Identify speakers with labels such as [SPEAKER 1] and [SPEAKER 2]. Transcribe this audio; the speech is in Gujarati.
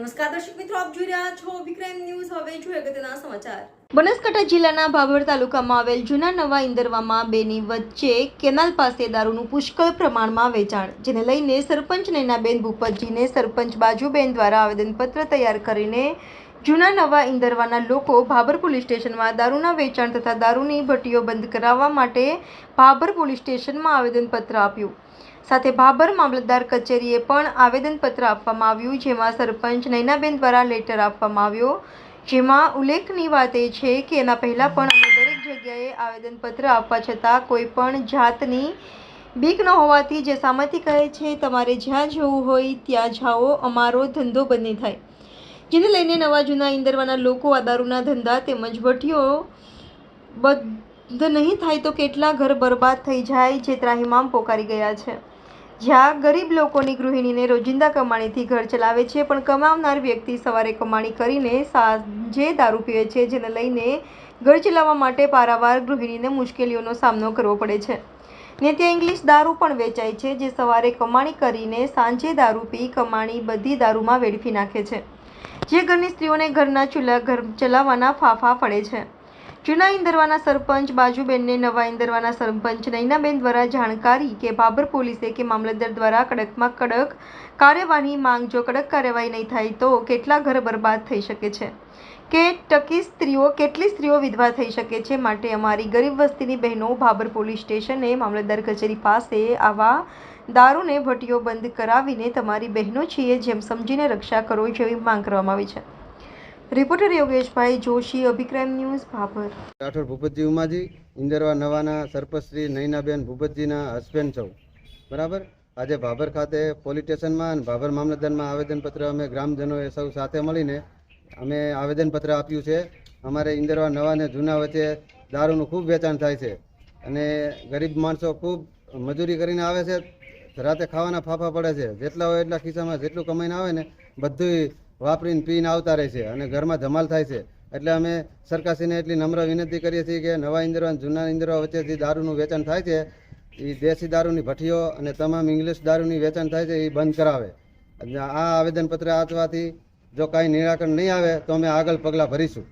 [SPEAKER 1] નમસ્કાર દર્શક મિત્રો આપ જોઈ રહ્યા છો વિક્રમ ન્યૂઝ. હવે જોઈએ અગત્યના સમાચાર.
[SPEAKER 2] બનાસકાંઠા જિલ્લાના ભાભર તાલુકામાં આવેલ જૂના નવા ઇન્દરવામાં બેની વચ્ચે કેનાલ પાસે દારૂનું પુષ્કળ પ્રમાણમાં વેચાણ, જેને લઈને સરપંચ નૈનાબેન ભૂપતજીને સરપંચ બાજુબેન દ્વારા આવેદનપત્ર તૈયાર કરીને જૂના નવા ઇન્દરવાના લોકો ભાભર પોલીસ સ્ટેશનમાં દારૂના વેચાણ તથા દારૂની ભટ્ટીઓ બંધ કરાવવા માટે ભાભર પોલીસ સ્ટેશનમાં આવેદનપત્ર આપ્યું. સાથે ભાભર મામલતદાર કચેરીએ પણ આવેદનપત્ર આપવામાં આવ્યું, જેમાં સરપંચ નૈનાબેન દ્વારા લેટર આપવામાં આવ્યો. જેમાં ઉલ્લેખની વાત એ છે કે એના પહેલાં પણ અમે દરેક જગ્યાએ આવેદનપત્ર આપવા છતાં કોઈ પણ જાતની બીક ન હોવાથી જે સામેથી કહે છે, તમારે જ્યાં જવું હોય, ત્યાં જાઓ, અમારો ધંધો બંધ થાય. જેને લઈને નવા જૂના ઇન્દરવાના લોકો આ દારૂના ધંધા તેમજ ભઠ્ઠીઓ બંધ નહીં થાય તો કેટલા ઘર બરબાદ થઈ જાય, જે ત્રાહિમામ પોકારી ગયા છે. જ્યાં ગરીબ લોકોની ગૃહિણીને રોજિંદા કમાણીથી ઘર ચલાવે છે, પણ કમાવનાર વ્યક્તિ સવારે કમાણી કરીને સાંજે દારૂ પીવે છે, જેને લઈને ઘર ચલાવવા માટે પારાવાર ગૃહિણીને મુશ્કેલીઓનો સામનો કરવો પડે છે. ને ત્યાં ઇંગ્લિશ દારૂ પણ વેચાય છે, જે સવારે કમાણી કરીને સાંજે દારૂ પી કમાણી બધી દારૂમાં વેડફી નાખે છે, જે ઘરની સ્ત્રીઓને ઘરના ચૂલા ઘર ચલાવવાના ફાફા પડે છે. જૂના ઇન્દરવાના સરપંચ બાજુબેનને નવા ઇન્દરવાના સરપંચ નૈનાબેન દ્વારા જાણકારી કે બાબર પોલીસે કે મામલતદાર દ્વારા કડકમાં કડક કાર્યવાહી માંગ જો કડક કાર્યવાહી નહીં થાય તો કેટલા ઘર બરબાદ થઈ શકે છે? કે ટકી સ્ત્રીઓ, કેટલી સ્ત્રીઓ વિધવા થઈ શકે છે માટે અમારી ગરીબ વસ્તીની બહેનો ભાબર પોલીસ સ્ટેશને મામલતદાર કચેરી પાસે આવા દારૂને, ભટ્ટીઓ બંધ કરાવીને તમારી બહેનો છીએ જેમ સમજીને રક્ષા કરો જેવી માંગ કરવામાં આવી છે. રિપોર્ટર યોગેશભાઈ જોશી, અભિક્રમ ન્યૂઝ ભાભર
[SPEAKER 3] રાઠોડ ભૂપતજી ઉમાજી, ઇન્દરવા નવાના સરપંચ નૈનાબેન ભૂપતજીના હસબેન્ડ સૌ બરાબર? આજે ભાભર ખાતે પોલીસ સ્ટેશનમાં અને ભાભર મામલતદારમાં આવેદનપત્ર અમે ગ્રામજનોએ સૌ સાથે મળીને અમે આવેદનપત્ર આપ્યું છે. અમારે ઇન્દરવા નવા અને જૂના વચ્ચે દારૂનું ખૂબ વેચાણ થાય છે અને ગરીબ માણસો ખૂબ મજૂરી કરીને આવે છે. રાતે ખાવાના ફાફા પડે છે. જેટલા હોય એટલા ખિસ્સામાં જેટલું કમાઈને આવે ને બધું વાપરીને પીને આવતા રહે છે અને ઘરમાં ધમાલ થાય છે. એટલે અમે સરકારશ્રીને એટલી નમ્ર વિનંતી કરીએ છીએ કે નવા ઇન્દરવા અને જૂના ઇન્દરવા વચ્ચે જે દારૂનું વેચાણ થાય છે. એ દેશી દારૂની ભઠ્ઠીઓ અને તમામ ઇંગ્લિશ દારૂની વેચાણ થાય છે એ બંધ કરાવે. આ આવેદનપત્ર આચવાથી જો કાંઈ નિરાકરણ નહીં આવે તો અમે આગળ પગલાં ભરીશું.